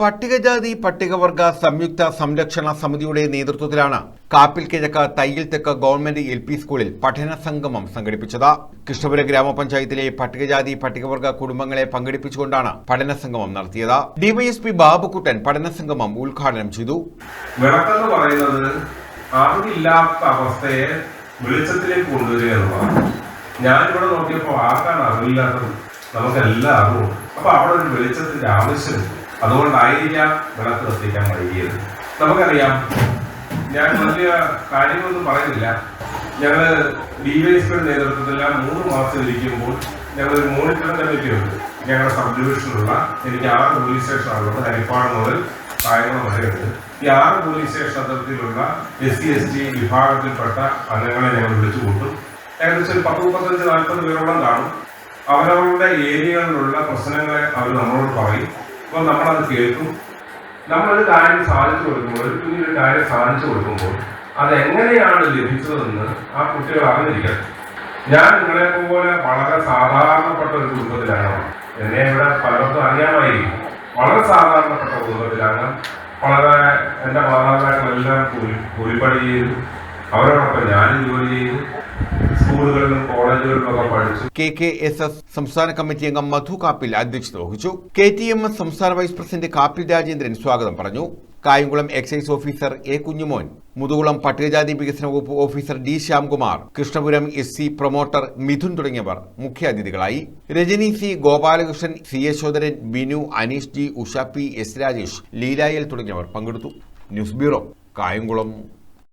പട്ടികജാതി പട്ടികവർഗ സംയുക്ത സംരക്ഷണ സമിതിയുടെ നേതൃത്വത്തിലാണ് കാപ്പിൽ കിഴക്ക് തയ്യിൽ തെക്ക് ഗവൺമെന്റ് എൽ പി സ്കൂളിൽ പഠന സംഗമം സംഘടിപ്പിച്ചത്. കൃഷ്ണപുര ഗ്രാമപഞ്ചായത്തിലെ പട്ടികജാതി പട്ടികവർഗ കുടുംബങ്ങളെ പങ്കെടുപ്പിച്ചുകൊണ്ടാണ് പഠന സംഗമം നടത്തിയത്. ഡിവൈഎസ്പി ബാബുക്കുട്ടൻ പഠന സംഗമം ഉദ്ഘാടനം ചെയ്തു. വിളക്കെന്ന് പറയുന്നത് അറിവില്ലാത്ത അവസ്ഥയെ വെളിച്ചത്തിലേക്ക് കൊണ്ടുവരിക എന്നുള്ളതാണ് ഞാനിവിടെ നോക്കിയപ്പോൾ ആർക്കാണ് അറിവില്ലാത്തത്? നമുക്കെല്ലാം അറിവും അപ്പൊ അവിടെ ഒരു വെളിച്ചത്തിന്റെ ആവശ്യമുണ്ട് അതുകൊണ്ടായിരിക്കാം വിളക്ക് കത്തിക്കാൻ വൈകിയത്. നമുക്കറിയാം ഞാൻ വലിയ കാര്യങ്ങളൊന്നും പറയുന്നില്ല. ഞങ്ങൾ ഡിവൈഎസ്പിയുടെ നേതൃത്വത്തിൽ മൂന്ന് മാസം ഇരിക്കുമ്പോൾ ഞങ്ങളൊരു മോണിറ്ററിംഗ് കമ്മിറ്റി ഉണ്ട് ഞങ്ങളുടെ സബ് ഡിവിഷനിലുള്ള എനിക്ക് ആറ് പോലീസ് സ്റ്റേഷനാണുള്ളത് ഹരിപ്പാട് മുതൽ കായംകുളം വരെയുണ്ട് ഈ ആറ് പോലീസ് സ്റ്റേഷൻ അതിർത്തിയിലുള്ള എസ് സി എസ് ടി വിഭാഗത്തിൽപ്പെട്ട അംഗങ്ങളെ ഞങ്ങൾ വിളിച്ചു കൂട്ടും. ഏകദേശം ഒരു പത്ത് മുപ്പത്തഞ്ച് നാൽപ്പത് പേരോളം കാണും. അവരവരുടെ ഏരിയകളിലുള്ള പ്രശ്നങ്ങളെ അവർ നമ്മളോട് പറയും. അപ്പോൾ നമ്മളത് കേൾക്കും. നമ്മളൊരു കാര്യം സാധിച്ചു കൊടുക്കുമ്പോൾ ഒരു കുഞ്ഞിനൊരു കാര്യം സാധിച്ചു കൊടുക്കുമ്പോൾ അതെങ്ങനെയാണ് ലഭിച്ചതെന്ന് ആ കുട്ടികൾ അറിഞ്ഞിരിക്കണം. ഞാൻ നിങ്ങളെ പോലെ വളരെ സാധാരണപ്പെട്ട ഒരു കുടുംബത്തിലാണ്. എന്നെ ഇവിടെ പലർക്കും അറിയാമായിരിക്കും. വളരെ സാധാരണപ്പെട്ട കുടുംബത്തിലാണ്. വളരെ എന്റെ മാതാപിതാക്കളെല്ലാം കൂലി കൂലിപ്പണി ചെയ്തു. അവരോടൊപ്പം ഞാനും ജോലി ചെയ്തു. കെ കെ എസ് എസ് സംസ്ഥാന കമ്മിറ്റി അംഗം മധു കാപ്പിൽ അധ്യക്ഷത വഹിച്ചു. കെ ടി എം എസ് സംസ്ഥാന വൈസ് പ്രസിഡന്റ് കാപ്പിൽ രാജേന്ദ്രൻ സ്വാഗതം പറഞ്ഞു. Kayamkulam excise officer A Kunjumon Muthukulam പട്ടികജാതി വികസന വകുപ്പ് officer D Shyamkumar Krishnapuram S C promoter Mithun തുടങ്ങിയവർ മുഖ്യാതിഥികളായി. Rajani C Gopalakrishnan C Yashodharan Binu Aneesh G Usha P S Rajesh ലീലായൽ തുടങ്ങിയവർ പങ്കെടുത്തു. News bureau Kayamkulam.